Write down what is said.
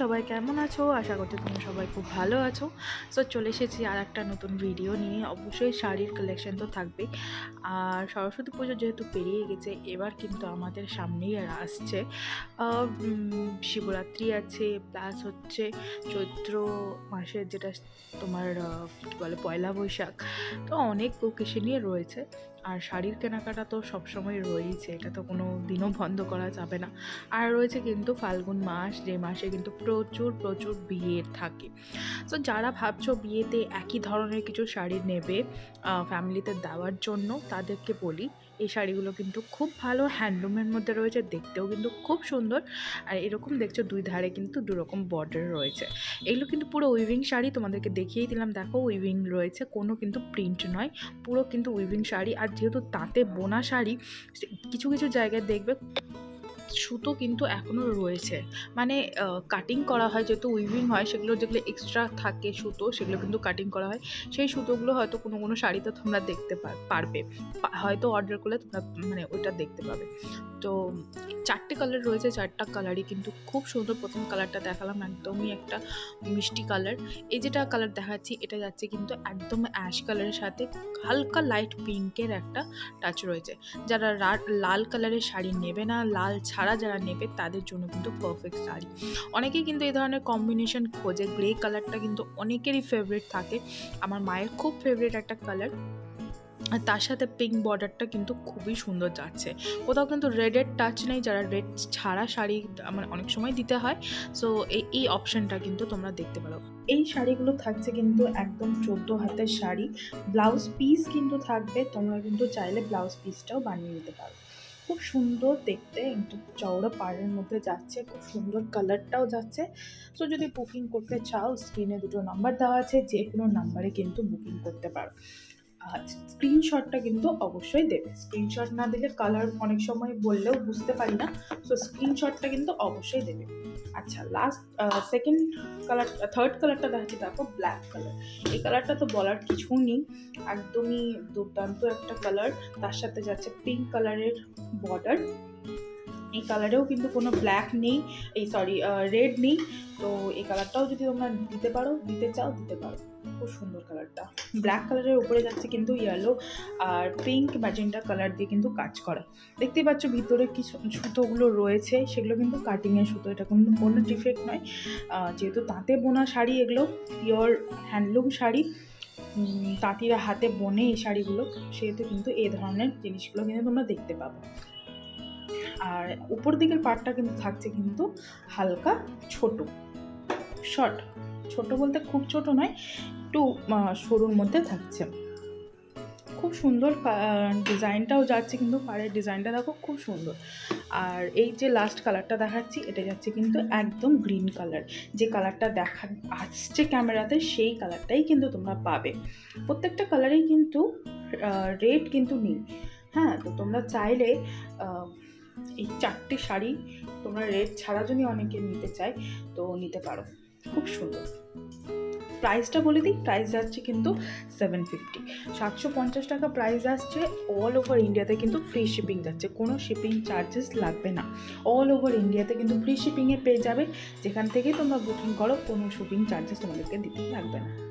সবাই কেমন আছো? আশা করছি তোমরা সবাই খুব ভালো আছো। সো চলে এসেছি আর একটা নতুন ভিডিও নিয়ে। অবশ্যই শাড়ির কালেকশন তো থাকবেই। আর সরস্বতী পুজো যেহেতু পেরিয়ে গেছে, এবার কিন্তু আমাদের সামনেই আর আসছে। শিবরাত্রি আছে প্লাস হচ্ছে চৈত্র মাসের যেটা তোমার কী বলে, পয়লা বৈশাখ। তো অনেক ওকেশনই রয়েছে। আর শাড়ির কেনাকাটা তো সবসময় রয়েছে এটা তো কোনো দিনও বন্ধ করা যাবে না। আর রয়েছে কিন্তু ফাল্গুন মাস, যে মাসে কিন্তু প্রচুর প্রচুর বিয়ে থাকে। তো যারা ভাবছ বিয়েতে একই ধরনের কিছু শাড়ি নেবে ফ্যামিলিতে দেওয়ার জন্য, তাদেরকে বলি এই শাড়িগুলো কিন্তু খুব ভালো হ্যান্ডলুমের মধ্যে রয়েছে, দেখতেও কিন্তু খুব সুন্দর। আর এরকম দেখছ দুই ধারে কিন্তু দুরকম বর্ডার রয়েছে। এগুলো কিন্তু পুরো উইভিং শাড়ি, তোমাদেরকে দেখিয়েই দিলাম। দেখো উইভিং রয়েছে, কোনো কিন্তু প্রিন্ট নয়, পুরো কিন্তু উইভিং শাড়ি। আর যেহেতু তাঁতে বোনা শাড়ি কিছু কিছু জায়গায় দেখবে সুতো কিন্তু এখনও রয়েছে। মানে কাটিং করা হয়, যেহেতু উইভিং হয়, সেগুলো যেগুলো এক্সট্রা থাকে সুতো, সেগুলো কিন্তু কাটিং করা হয়। সেই সুতোগুলো হয়তো কোনো কোনো শাড়িতে তোমরা দেখতে পার- পারবে। হয়তো অর্ডার করলে তোমরা মানে ওইটা দেখতে পাবে। তো চারটে কালার রয়েছে, চারটা কালারই কিন্তু খুব সুন্দর প্রথম কালারটা দেখালাম, একদমই একটা মিষ্টি কালার এই যেটা কালার দেখাচ্ছি, এটা যাচ্ছে কিন্তু একদম অ্যাশ কালারের সাথে হালকা লাইট পিঙ্কের একটা টাচ রয়েছে। যারা লাল কালারের শাড়ি নেবে না, লাল ছাড়া যারা নেবে, তাদের জন্য কিন্তু পারফেক্ট শাড়ি। অনেকেই কিন্তু এই ধরনের কম্বিনেশন খোঁজে গ্রে কালারটা কিন্তু অনেকেরই ফেভারিট থাকে। আমার মায়ের খুব ফেভারিট একটা কালার আর তার সাথে পিঙ্ক বর্ডারটা কিন্তু খুবই সুন্দর যাচ্ছে। কোথাও কিন্তু রেডের টাচ নেই, যারা রেড ছাড়া শাড়ি মানে অনেক সময় দিতে হয়। সো এই এই অপশানটা কিন্তু তোমরা দেখতে পারো। এই শাড়িগুলো থাকছে কিন্তু একদম চোদ্দ হাতের শাড়ি। ব্লাউজ পিস কিন্তু থাকবে, তোমরা কিন্তু চাইলে ব্লাউজ পিসটাও বানিয়ে নিতে পারো। খুব সুন্দর দেখতে, একটু চওড়া পাড়ের মধ্যে যাচ্ছে, খুব সুন্দর কালারটাও যাচ্ছে। সো যদি বুকিং করতে চাও স্ক্রিনে দুটো নাম্বার দেওয়া আছে যে কোনো নাম্বারে কিন্তু বুকিং করতে পারো। স্ক্রিনশটটা কিন্তু অবশ্যই দেবে। স্ক্রিনশট না দিলে কালার অনেক সময় বললেও বুঝতে পারি না সো স্ক্রিনশটটা কিন্তু অবশ্যই দেবে। আচ্ছা লাস্ট সেকেন্ড কালার থার্ড কালারটা দেখাচ্ছি দেখো ব্ল্যাক কালার এই কালারটা তো বলার কিছু নেই, একদমই দুর্দান্ত একটা কালার তার সাথে যাচ্ছে পিঙ্ক কালারের বর্ডার এই কালারেও কিন্তু কোনো ব্ল্যাক নেই, এই সরি রেড নেই। তো এই কালারটাও যদি তোমরা দিতে পারো, দিতে চাও, দিতে পারো। খুব সুন্দর কালারটা ব্ল্যাক কালারের উপরে যাচ্ছে কিন্তু ইয়েলো আর পিঙ্ক ম্যাজেন্টা কালার দিয়ে কিন্তু কাজ করা। দেখতেই পাচ্ছ ভিতরে কি সু- সুতোগুলো রয়েছে, সেগুলো কিন্তু কাটিংয়ের সুতো। এটা কোনো কোনো ডিফেক্ট নয়। যেহেতু তাঁতে বোনা শাড়ি এগুলো পিওর হ্যান্ডলুম শাড়ি তাঁতিরা হাতে বোনে এই শাড়িগুলো, সেহেতু কিন্তু এই ধরনের জিনিসগুলো কিন্তু তোমরা দেখতে পাবে। আর উপর দিকের পাটটা কিন্তু থাকছে কিন্তু হালকা ছোট। শর্ট। ছোট বলতে খুব ছোট নয়, একটু সরুর মধ্যে থাকছে। খুব সুন্দর ডিজাইনটাও যাচ্ছে কিন্তু পাড়ের ডিজাইনটা দেখো খুব সুন্দর। আর এই যে লাস্ট কালারটা দেখাচ্ছি, এটা যাচ্ছে কিন্তু একদম গ্রিন কালার যে কালারটা দেখা, আসছে ক্যামেরাতে সেই কালারটাই কিন্তু তোমরা পাবে। প্রত্যেকটা কালারেই কিন্তু রেড কিন্তু নেই। হ্যাঁ তো তোমরা চাইলে এই চারটে শাড়ি তোমরা রেড ছাড়া যদি অনেকে নিতে চাই তো নিতে পারো। খুব সুন্দর। প্রাইসটা বলে দিই, প্রাইস যাচ্ছে কিন্তু সেভেন ফিফটি সাতশো পঞ্চাশ টাকা প্রাইস আসছে অল ওভার ইন্ডিয়াতে কিন্তু ফ্রি শিপিং যাচ্ছে। কোনো শিপিং চার্জেস লাগবে না। অল ওভার ইন্ডিয়াতে কিন্তু ফ্রি শিপিংয়ে পেয়ে যাবে। যেখান থেকেই তোমরা বুকিং করো, কোনো শিপিং চার্জেস তোমাদেরকে দিতে লাগবে না।